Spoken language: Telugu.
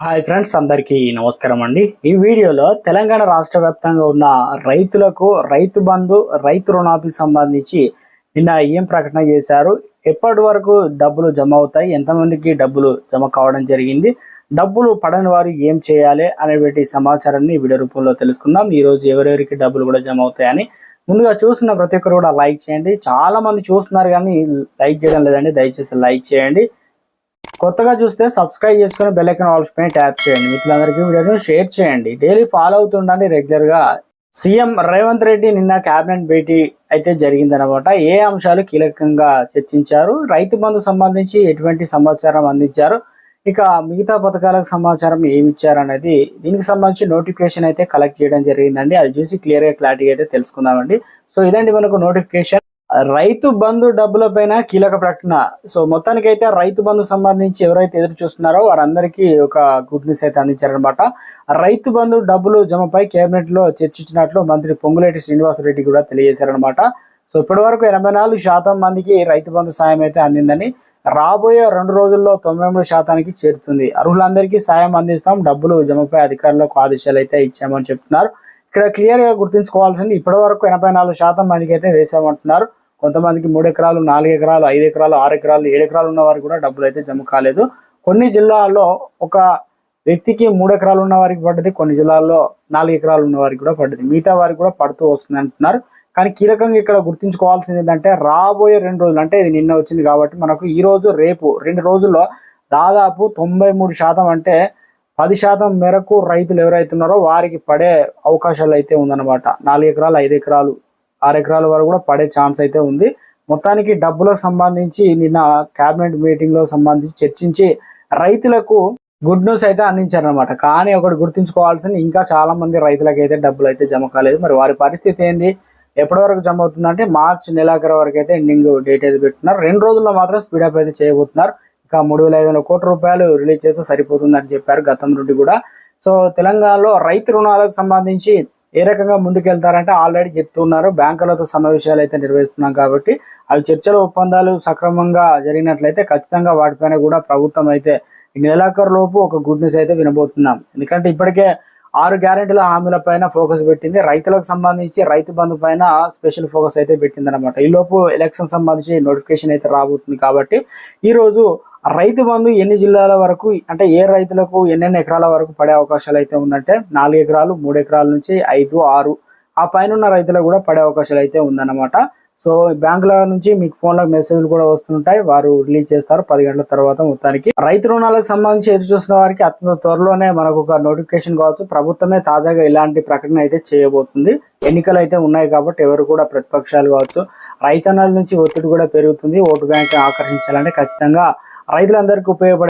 హాయ్ ఫ్రెండ్స్ అందరికీ నమస్కారం అండి. ఈ వీడియోలో తెలంగాణ రాష్ట్ర వ్యాప్తంగా ఉన్న రైతులకు రైతు బంధు రైతు రుణాపి సంబంధించి నిన్న ఏం ప్రకటన చేశారు? ఎప్పటి వరకు డబ్బులు జమ అవుతాయి? ఎంతమందికి డబ్బులు జమ కావడం జరిగింది? డబ్బులు పడని వారు ఏం చేయాలి? అనేటువంటి సమాచారాన్ని వీడియో రూపంలో తెలుసుకుందాం. ఈ రోజు ఎవరెవరికి డబ్బులు కూడా జమ అవుతాయని ముందుగా చూస్తున్న ప్రతి ఒక్కరు కూడా లైక్ చేయండి. చాలా మంది చూస్తున్నారు కానీ లైక్ చేయడం లేదండి. దయచేసి లైక్ చేయండి. కొత్తగా చూస్తే సబ్స్క్రైబ్ చేసుకుని బెల్లైకన్ ఆల్స్ పైన ట్యాప్ చేయండి. మిత్రులందరికీ వీడియోను షేర్ చేయండి. డైలీ ఫాలో అవుతుండండి రెగ్యులర్గా సీఎం రేవంత్ రెడ్డి నిన్న కేబినెట్ భేటీ అయితే జరిగిందనమాట. ఏ అంశాలు కీలకంగా చర్చించారు? రైతు బంధు సంబంధించి ఎటువంటి సమాచారం అందించారు? ఇక మిగతా పథకాలకు సమాచారం ఏమి ఇచ్చారనేది దీనికి సంబంధించి నోటిఫికేషన్ అయితే కలెక్ట్ చేయడం జరిగిందండి. అది చూసి క్లియర్గా క్లారిటీ అయితే తెలుసుకుందామండి. సో ఇదండి మనకు నోటిఫికేషన్ రైతు బంధు డబ్బుల పైన కీలక ప్రకటన. సో మొత్తానికైతే రైతు బంధు సంబంధించి ఎవరైతే ఎదురు చూస్తున్నారో వారందరికీ ఒక గుడ్ న్యూస్ అయితే అందించారనమాట రైతు బంధు డబ్బులు జమపై కేబినెట్లో చర్చించినట్లు మంత్రి పొంగులేటి శ్రీనివాసరెడ్డి కూడా తెలియజేశారనమాట సో ఇప్పటి వరకు ఎనభై నాలుగు శాతం మందికి రైతు బంధు సాయం అయితే అందిందని రాబోయే రెండు రోజుల్లో తొంభై మూడు శాతానికి చేరుతుంది. అర్హులందరికీ సాయం అందిస్తాం డబ్బులు జమపై అధికారులకు ఆదేశాలు అయితే ఇచ్చామని చెప్తున్నారు. ఇక్కడ క్లియర్గా గుర్తుంచుకోవాల్సింది ఇప్పటి వరకు ఎనభై నాలుగు శాతం మందికి అయితే వేసామంటున్నారు కొంతమందికి మూడు ఎకరాలు నాలుగు ఎకరాలు ఐదు ఎకరాలు ఆరు ఎకరాలు ఏడు ఎకరాలు ఉన్న వారికి కూడా డబ్బులు అయితే జమ కాలేదు. కొన్ని జిల్లాల్లో ఒక వ్యక్తికి మూడు ఎకరాలు ఉన్న వారికి పడ్డది కొన్ని జిల్లాల్లో నాలుగు ఎకరాలు ఉన్న వారికి కూడా పడ్డది. మిగతా వారికి కూడా పడుతూ వస్తుంది అంటున్నారు. కానీ కీలకంగా ఇక్కడ గుర్తుంచుకోవాల్సింది ఏంటంటే రాబోయే రెండు రోజులు అంటే ఇది నిన్న వచ్చింది కాబట్టి మనకు ఈ రోజు రేపు రెండు రోజుల్లో దాదాపు తొంభై మూడు శాతం అంటే పది శాతం మేరకు రైతులు ఎవరైతే ఉన్నారో వారికి పడే అవకాశాలు అయితే ఉందన్నమాట. నాలుగు ఎకరాలు ఐదు ఎకరాలు ఆరు ఎకరాల వరకు కూడా పడే ఛాన్స్ అయితే ఉంది. మొత్తానికి డబ్బులకు సంబంధించి నిన్న క్యాబినెట్ మీటింగ్లో సంబంధించి చర్చించి రైతులకు గుడ్ న్యూస్ అయితే అందించారనమాట కానీ ఒకటి గుర్తుంచుకోవాల్సింది ఇంకా చాలా మంది రైతులకు అయితే డబ్బులు అయితే జమ కాలేదు. మరి వారి పరిస్థితి ఏంది? ఎప్పటి వరకు జమ అవుతుందంటే మార్చ్ నెలాఖరు వరకు అయితే ఎండింగ్ డేట్ అయితే పెట్టున్నారు రెండు రోజుల్లో మాత్రం స్పీడప్ అయితే చేయబోతున్నారు. ఇక మూడు వేల ఐదు వందల కోట్ల రూపాయలు రిలీజ్ చేస్తే సరిపోతుందని చెప్పారు గతం నుండి కూడా. సో తెలంగాణలో రైతు రుణాలకు సంబంధించి ఏ రకంగా ముందుకెళ్తారంటే ఆల్రెడీ చెప్తున్నారు. బ్యాంకులతో సమావేశాలు అయితే నిర్వహిస్తున్నాం కాబట్టి అవి చర్చల ఒప్పందాలు సక్రమంగా జరిగినట్లయితే ఖచ్చితంగా వాటిపైన కూడా ప్రభుత్వం అయితే ఈ నెలాఖరు లోపు ఒక గుడ్ న్యూస్ అయితే వినబోతున్నాం. ఎందుకంటే ఇప్పటికే ఆరు గ్యారెంటీల హామీల పైన ఫోకస్ పెట్టింది. రైతులకు సంబంధించి రైతు బంధు పైన స్పెషల్ ఫోకస్ అయితే పెట్టింది అనమాట ఈ లోపు ఎలక్షన్ సంబంధించి నోటిఫికేషన్ అయితే రాబోతుంది కాబట్టి ఈరోజు రైతు బంధు ఎన్ని జిల్లాల వరకు అంటే ఏ రైతులకు ఎన్నెన్ని ఎకరాల వరకు పడే అవకాశాలు అయితే ఉందంటే నాలుగు ఎకరాలు మూడు ఎకరాల నుంచి ఐదు ఆరు ఆ పైన ఉన్న రైతులకు కూడా పడే అవకాశాలు అయితే ఉందన్నమాట. సో బ్యాంకుల నుంచి మీకు ఫోన్లో మెసేజ్లు కూడా వస్తుంటాయి. వారు రిలీజ్ చేస్తారు పది గంటల తర్వాత మొత్తానికి. రైతు రుణాలకు సంబంధించి ఎదురు చూసిన వారికి అత్యంత త్వరలోనే మనకు ఒక నోటిఫికేషన్ కావచ్చు. ప్రభుత్వమే తాజాగా ఇలాంటి ప్రకటన అయితే చేయబోతుంది. ఎన్నికలు అయితే ఉన్నాయి కాబట్టి ఎవరు కూడా ప్రతిపక్షాలు కావచ్చు. రైతన్నల నుంచి ఒత్తిడి కూడా పెరుగుతుంది. ఓటు బ్యాంక్ ఆకర్షించాలంటే ఖచ్చితంగా రైతులందరికీ ఉపయోగపడే